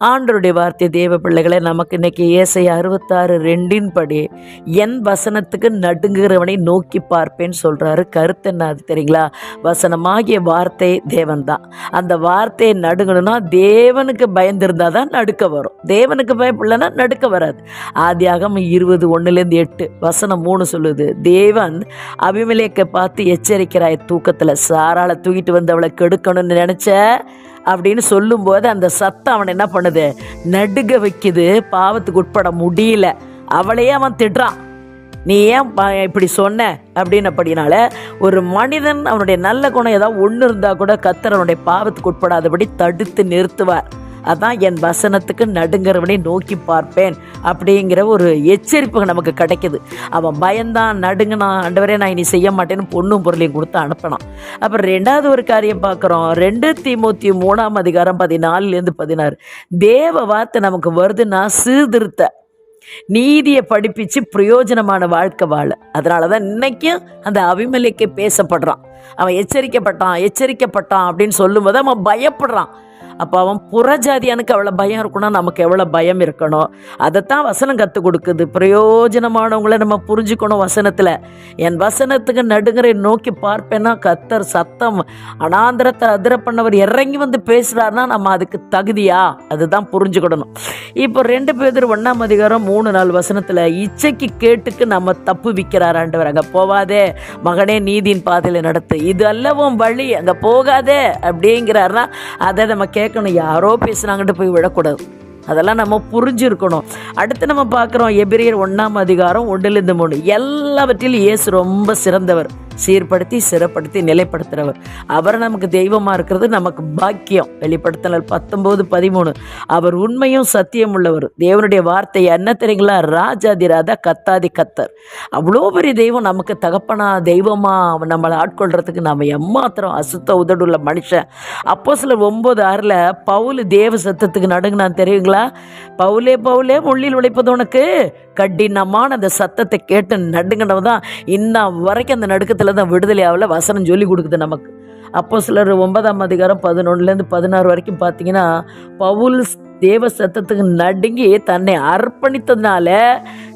ஆண்டருடைய வார்த்தை தேவ பிள்ளைகளை நமக்கு இன்னைக்கு ஏசை அறுபத்தாறு ரெண்டின் படி என் வசனத்துக்கு நடுங்குகிறவனை நோக்கி பார்ப்பேன்னு சொல்கிறாரு கருத்து என்ன அது தெரியுங்களா? வசனமாகிய வார்த்தை தேவன் தான் அந்த வார்த்தையை நடுங்கணும்னா தேவனுக்கு பயந்திருந்தா தான் நடுக்க வரும். தேவனுக்கு பயப்படலைன்னா நடுக்க வராது. ஆதியாகம் இருபது ஒன்றுலேருந்து எட்டு வசனம் மூணு சொல்லுது தேவன் அபிமலேக்கை பார்த்து எச்சரிக்கிறாய் தூக்கத்தில் சாராளை தூக்கிட்டு வந்து அவளை கெடுக்கணும்னு நினச்ச அப்படின்னு சொல்லும்போது அந்த சத்தம் அவனை என்ன பண்ணுது? நடுக வைக்குது. பாவத்துக்கு உட்பட முடியல. அவளையே அவன் திட்டுறான். நீ ஏன் இப்படி சொன்ன? அப்படின்னப்படினால ஒரு மனிதன் அவனுடைய நல்ல குணம் ஏதாவது ஒன்று இருந்தால் கூட கத்தர் அவனுடைய பாவத்துக்கு உட்படாதபடி தடுத்து நிறுத்துவார். அதான் என் வசனத்துக்கு நடுங்கிறவனை நோக்கி பார்ப்பேன் அப்படிங்கிற ஒரு எச்சரிப்பு நமக்கு கிடைக்குது. அவன் பயந்தான் நடுங்கினான் ஆண்டவரே நான் இனி செய்ய மாட்டேன்னு பொண்ணும் பொருளையும் கொடுத்து அனுப்பினான் அப்புறம் ரெண்டாவது ஒரு காரியம் பார்க்குறோம். ரெண்டு தீமூத்தி மூணாம் அதிகாரம் பதினாலுலேருந்து பதினாறு. தேவ வார்த்தை நமக்கு வருதுன்னா சீர்திருத்த நீதியை படிப்பிச்சு பிரயோஜனமான வாழ்க்கை வாழ. அதனால தான் இன்னைக்கும் அந்த அபிமலைக்கு பேசப்படுறான். அவன் எச்சரிக்கப்பட்டான் எச்சரிக்கப்பட்டான் அப்படின்னு சொல்லும்போது அவன் பயப்படுறான். அப்போ அவன் புறஜாதியானுக்கு எவ்வளோ பயம் இருக்குன்னா நமக்கு எவ்வளோ பயம் இருக்கணும். அதைத்தான் வசனம் கற்றுக் கொடுக்குது. பிரயோஜனமானவங்களை நம்ம புரிஞ்சுக்கணும் வசனத்தில். என் வசனத்துக்கு நடுங்கரை நோக்கி பார்ப்பேன்னா கத்தர் சத்தம் அனாந்திரத்தை அதிர பண்ணவர் இறங்கி வந்து பேசுகிறாருன்னா நம்ம அதுக்கு தகுதியா? அதுதான் புரிஞ்சுக்கிடணும். இப்போ ரெண்டு பேர் ஒன்றாம் அதிகாரம் மூணு நாள் வசனத்தில் இச்சைக்கு கேட்டுக்கு நம்ம தப்பு விற்கிறார் ஆண்டவர். அங்கே போவாதே மகனே நீதியின் பாதையில் நடத்து. இது அல்லவும் வழி அங்கே போகாதே அப்படிங்கிறாருன்னா அதை நம்ம கேட்கணும். யாரோ பேசுனாங்கட்டு போய் விடக்கூடாது. அதெல்லாம் நம்ம புரிஞ்சிருக்கணும். அடுத்து நம்ம பார்க்குறோம் எபிரியர் ஒன்றாம் அதிகாரம் ஒன்றிலிருந்து மூணு எல்லாவற்றிலும் இயேசு ரொம்ப சிறந்தவர். சீர்படுத்தி சிறப்படுத்தி நிலைப்படுத்துகிறவர் அவர் நமக்கு தெய்வமாக இருக்கிறது நமக்கு பாக்கியம். வெளிப்படுத்தினால் பத்தொம்போது பதிமூணு. அவர் உண்மையும் சத்தியம் உள்ளவர். தேவனுடைய வார்த்தை என்ன தெரியுங்களா? ராஜாதி ராதா கத்தாதி கத்தர். அவ்வளோ பெரிய தெய்வம் நமக்கு தகப்பனா தெய்வமா நம்மளை ஆட்கொள்றதுக்கு நம்ம எம்மாத்திரம் அசுத்த உதடுள்ள மனுஷன். அப்போ சில ஒம்பது ஆறில் பவுல் தேவ சத்தத்துக்கு நடுங்கினான் தெரியுங்களா? பவுலே பவுலே முள்ளில் உழைப்பது உனக்கு கடினமான அந்த சத்தத்தை கேட்டு நடுங்கினவ தான். இன்ன வரைக்கும் அந்த நடுக்கத்தில் தான் விடுதலை ஆகல வசனம் சொல்லி கொடுக்குது நமக்கு. அப்போ சிலர் ஒன்பதாம் அதிகாரம் பதினொன்றுலேருந்து பதினாறு வரைக்கும் பார்த்தீங்கன்னா பவுல் தேவ சத்தத்துக்கு நடுங்கி தன்னை அர்ப்பணித்ததுனால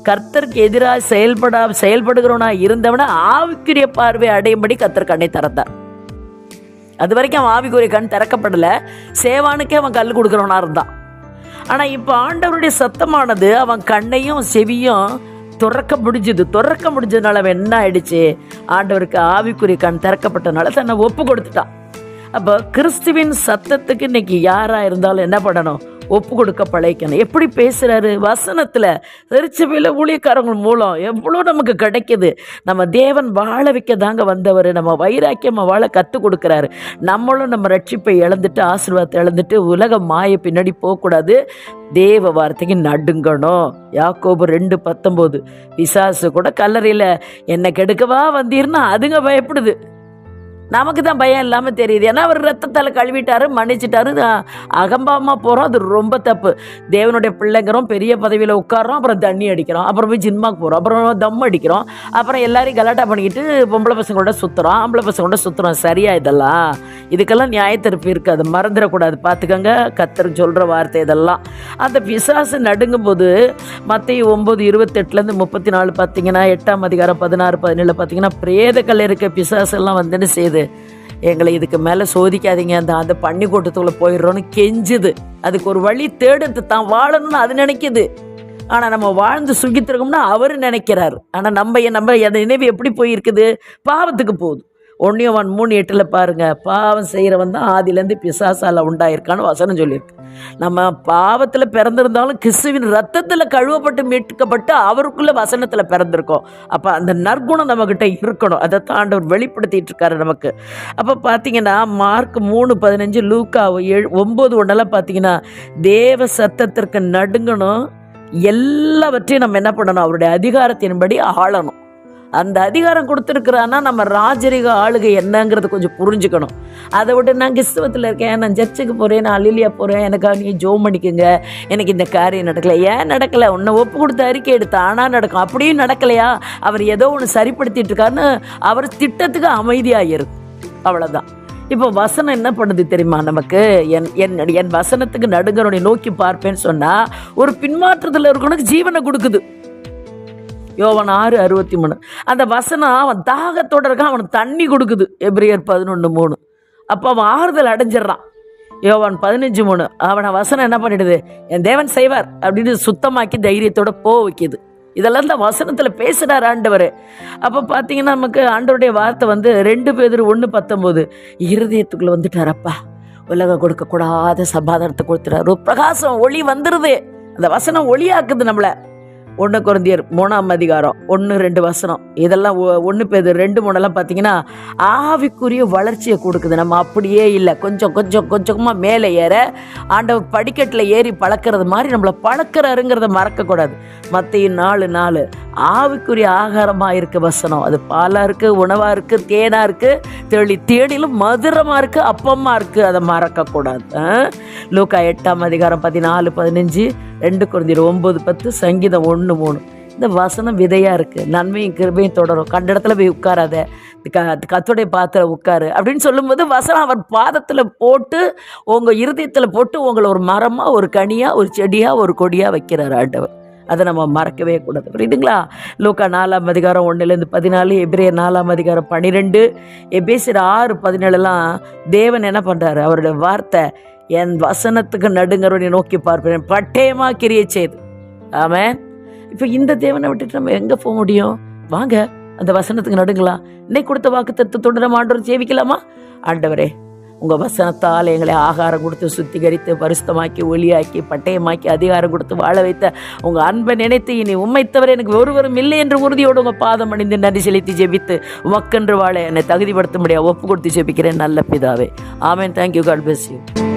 கர்த்தருக்கு எதிராக செயல்படா செயல்படுகிறவனா இருந்தவன ஆவிக்குரிய பார்வை அடையும்படி கர்த்தர் கண்ணை திறந்தார். அது வரைக்கும் அவன் ஆவிக்குரிய கண் திறக்கப்படலை. சேவானுக்கே அவன் கல் கொடுக்குறவனா இருந்தான். ஆனால் இப்போ ஆண்டவருடைய சத்தமானது அவன் கண்ணையும் செவியும் துறக்க முடிஞ்சது துறக்க முடிஞ்சதுனால அவன் என்ன ஆயிடுச்சு? ஆண்டவருக்கு ஆவிக்குரிய கண் திறக்கப்பட்டனால தன்னை ஒப்பு கொடுத்துட்டான். அப்போ கிறிஸ்துவின் சத்தத்துக்கு இன்னைக்கு யாராக இருந்தாலும் என்ன பண்ணணும்? ஒப்பு கொடுக்க பழைக்கணும் எப்படி பேசுகிறாரு வசனத்தில் திருச்சபையில் ஊழியக்காரங்க மூலம் எவ்வளோ நமக்கு கிடைக்குது. நம்ம தேவன் வாழ வைக்க தாங்க வந்தவர். நம்ம வைராக்கியமாக வாழ கற்றுக் கொடுக்குறாரு. நம்மளும் நம்ம ரட்சிப்பை இழந்துட்டு ஆசீர்வாதத்தை இழந்துட்டு உலக மாய பின்னாடி போகக்கூடாது. தேவ வார்த்தைக்கு நடுங்கணும். யாக்கோபு ரெண்டு பத்தொம்போது பிசாசு கூட கல்லறையில் என்னை கெடுக்கவா வந்தீர்னா அதுங்க பயப்படுது. நமக்கு தான் பயம் இல்லாமல் தெரியுது. ஏன்னா அவர் ரத்தத்தால் கழுவிட்டாரு மன்னிச்சிட்டாரு. அகம்பாவமாக போகிறோம் அது ரொம்ப தப்பு. தேவனுடைய பிள்ளைங்கிறோம் பெரிய பதவியில் உட்காரோம் அப்புறம் தண்ணி அடிக்கிறோம். அப்புறம் போய் ஜின்மாக்கு போகிறோம் அப்புறம் தம் அடிக்கிறோம். அப்புறம் எல்லாரையும் கலாட்டா பண்ணிக்கிட்டு பொம்பளை பசங்களோட சுற்றுறோம் ஆம்பளை பசங்களோட சுற்றுறோம் சரியா இதெல்லாம்? இதுக்கெல்லாம் நியாயத்திருப்பு இருக்காது மறந்துடக்கூடாது. பார்த்துக்கங்க. கத்தர் சொல்கிற வார்த்தை இதெல்லாம். அந்த பிசாசு நடுங்கும் போது மத்திய ஒம்பது இருபத்தெட்டுலேருந்து முப்பத்தி நாலு பார்த்தீங்கன்னா எட்டாம் அதிகாரம் பதினாறு பதினேழு பார்த்தீங்கன்னா பிரேதக்கல் இருக்க பிசாசெல்லாம் வந்துன்னு செய்து கேட்குது எங்களை இதுக்கு மேலே சோதிக்காதீங்க. அந்த அந்த பண்ணி கூட்டத்துக்குள்ளே போயிடுறோன்னு கெஞ்சுது. அதுக்கு ஒரு வழி தேடுது. தான் வாழணும்னு அது நினைக்குது. ஆனால் நம்ம வாழ்ந்து சுகித்திருக்கோம்னா அவர் நினைக்கிறார். ஆனால் நம்ம நம்ம அந்த நினைவு எப்படி போயிருக்குது? பாவத்துக்கு போகுது. ஒன்றியவன் மூணு எட்டில் பாருங்கள் பாவம் செய்கிறவன் தான் ஆதிலேருந்து பிசாசால் உண்டாயிருக்கான்னு வசனம் சொல்லியிருக்கு. நம்ம பாவத்தில் பிறந்திருந்தாலும் கிறிஸ்துவின் ரத்தத்தில் கழுவப்பட்டு மீட்கப்பட்டு அவருக்குள்ள வசனத்தில் பிறந்திருக்கோம். அப்போ அந்த நற்குணம் நம்மக்கிட்ட இருக்கணும். அதை தாண்டவர் வெளிப்படுத்திட்டு இருக்காரு நமக்கு. அப்போ பார்த்தீங்கன்னா மார்க் மூணு பதினஞ்சு லூக்கா ஏழு ஒம்பது ஒன்றெல்லாம் பார்த்தீங்கன்னா தேவ சத்தத்திற்கு நடுங்கணும். எல்லாவற்றையும் நம்ம என்ன பண்ணணும்? அவருடைய அதிகாரத்தின்படி ஆளணும். அந்த அதிகாரம் கொடுத்துருக்குறான்னா நம்ம ராஜரிக ஆளுகை என்னங்கிறத கொஞ்சம் புரிஞ்சுக்கணும். அதை விட்டு நான் கிறிஸ்தவத்தில் இருக்கேன் நான் சர்ச்சுக்கு போகிறேன் நான் அலிலியா போகிறேன் எனக்காக நீ ஜோம் பண்ணிக்கோங்க எனக்கு இந்த காரியம் நடக்கலை. ஏன் நடக்கலை? உன்னை ஒப்பு கொடுத்து அறிக்கை எடுத்து ஆனால் நடக்கும். அப்படியும் நடக்கலையா? அவர் ஏதோ ஒன்று சரிப்படுத்திட்டு இருக்காருன்னு அவர் திட்டத்துக்கு அமைதியாக இருக்கும் அவ்வளோதான் இப்போ வசனம் என்ன பண்ணுது தெரியுமா நமக்கு? என் என் என் வசனத்துக்கு நடுங்கிறவனை நோக்கி பார்ப்பேன்னு சொன்னால் ஒரு பின்மாற்றத்தில் இருக்கவனுக்கு ஜீவனை கொடுக்குது. யோவன் ஆறு அறுபத்தி மூணு அந்த வசனம் அவன் தாகத்தோட இருக்கான் அவனுக்கு தண்ணி கொடுக்குது. எப்ரியர் பதினொன்று மூணு. அப்போ அவன் ஆறுதல் அடைஞ்சிடுறான். யோவான் பதினஞ்சு மூணு. அவனை வசனம் என்ன பண்ணிடுது? என் தேவன் செய்வார் அப்படின்னு சுத்தமாக்கி தைரியத்தோட போக வைக்குது. இதெல்லாம் இந்த வசனத்தில் பேசுகிறார் ஆண்டவர். அப்போ பார்த்தீங்கன்னா நமக்கு ஆண்டவருடைய வார்த்தை வந்து ரெண்டு பேர் ஒன்று பத்தொம்போது இருதயத்துக்குள்ளே வந்துட்டாரப்பா உலகம் கொடுக்கக்கூடாத சமாதானத்தை கொடுத்துறாரு பிரகாசம் ஒளி வந்துடுது அந்த வசனம் ஒளியாக்குது நம்மளை. ஒன்று குருந்தியர் மூணாம் அதிகாரம் ஒன்று ரெண்டு வசனம். இதெல்லாம் ஒன்று பேர் ரெண்டு மூணெல்லாம் பார்த்தீங்கன்னா ஆவிக்குரிய வளர்ச்சியை கொடுக்குது. நம்ம அப்படியே இல்லை. கொஞ்சம் கொஞ்சம் கொஞ்சமாக மேலே ஏற ஆண்டவர் படிக்கட்டில் ஏறி பழக்கிறது மாதிரி நம்மளை பழக்கிறாருங்கிறத மறக்கக்கூடாது. மற்ற நாலு நாலு. ஆவிக்குரிய ஆகாரமாக இருக்க வசனம். அது பாலாக இருக்குது உணவாக இருக்குது தேனாக இருக்குது தெளி தேடிலும் மதுரமாக இருக்குது அப்பமாக இருக்குது அதை மறக்கக்கூடாது. லூக்கா எட்டாம் அதிகாரம் பதினாலு பதினஞ்சு ரெண்டு குழந்தையர் ஒம்பது பத்து சங்கீதம் ஒன்று ஒன்று மூணு. இந்த வசனம் விதையாக இருக்குது நன்மையும் கிருபையும் தொடரும். கண்ட இடத்துல போய் உட்காராத. க கத்துடைய பாத்திர உட்காரு. அப்படின்னு சொல்லும்போது வசனம் அவர் பாதத்தில் போட்டு உங்கள் இருதயத்தில் போட்டு உங்களை ஒரு மரமாக ஒரு கனியாக ஒரு செடியாக ஒரு கொடியாக வைக்கிறார் ஆண்டவர். அதை நம்ம மறக்கவே கூடாது. புரியுதுங்களா? லூக்கா நாலாம் அதிகாரம் ஒன்றுலேருந்து பதினாலு எபிரேயர் நாலாம் அதிகாரம் பன்னிரெண்டு எபேசியர் ஆறு பதினேழுலாம் தேவன் என்ன பண்ணுறாரு அவருடைய வார்த்தை என் வசனத்துக்கு நடுங்கிறவனை நோக்கி பார்ப்பேன். பட்டயமாக கிரியை செய்து. ஆமாம் இப்போ இந்த தேவனை விட்டுட்டு நம்ம எங்கே போக முடியும்? வாங்க அந்த வசனத்துக்கு நடுங்களாம் இன்னைக்கு கொடுத்த வாக்கு தத்துவத்தோடு நம்ம ஆண்டவர் சேவிக்கலாமா? ஆண்டவரே உங்கள் வசனத்தால் எங்களை ஆகாரம் கொடுத்து சுத்திகரித்து பரிசுத்தமாக்கி ஒளியாக்கி பட்டயமாக்கி அதிகாரம் கொடுத்து வாழ வைத்த உங்கள் அன்பை நினைத்து இனி உண்மை தவிர எனக்கு ஒருவரும் இல்லை என்ற உறுதியோடு உங்கள் பாதம் அணிந்து நன்றி செலுத்தி ஜெபித்து உமக்கென்று வாழ என்னை தகுதிப்படுத்த முடியாது ஒப்பு கொடுத்து ஜெபிக்கிறேன் நல்ல பிதாவே. ஆமேன். Thank you God bless you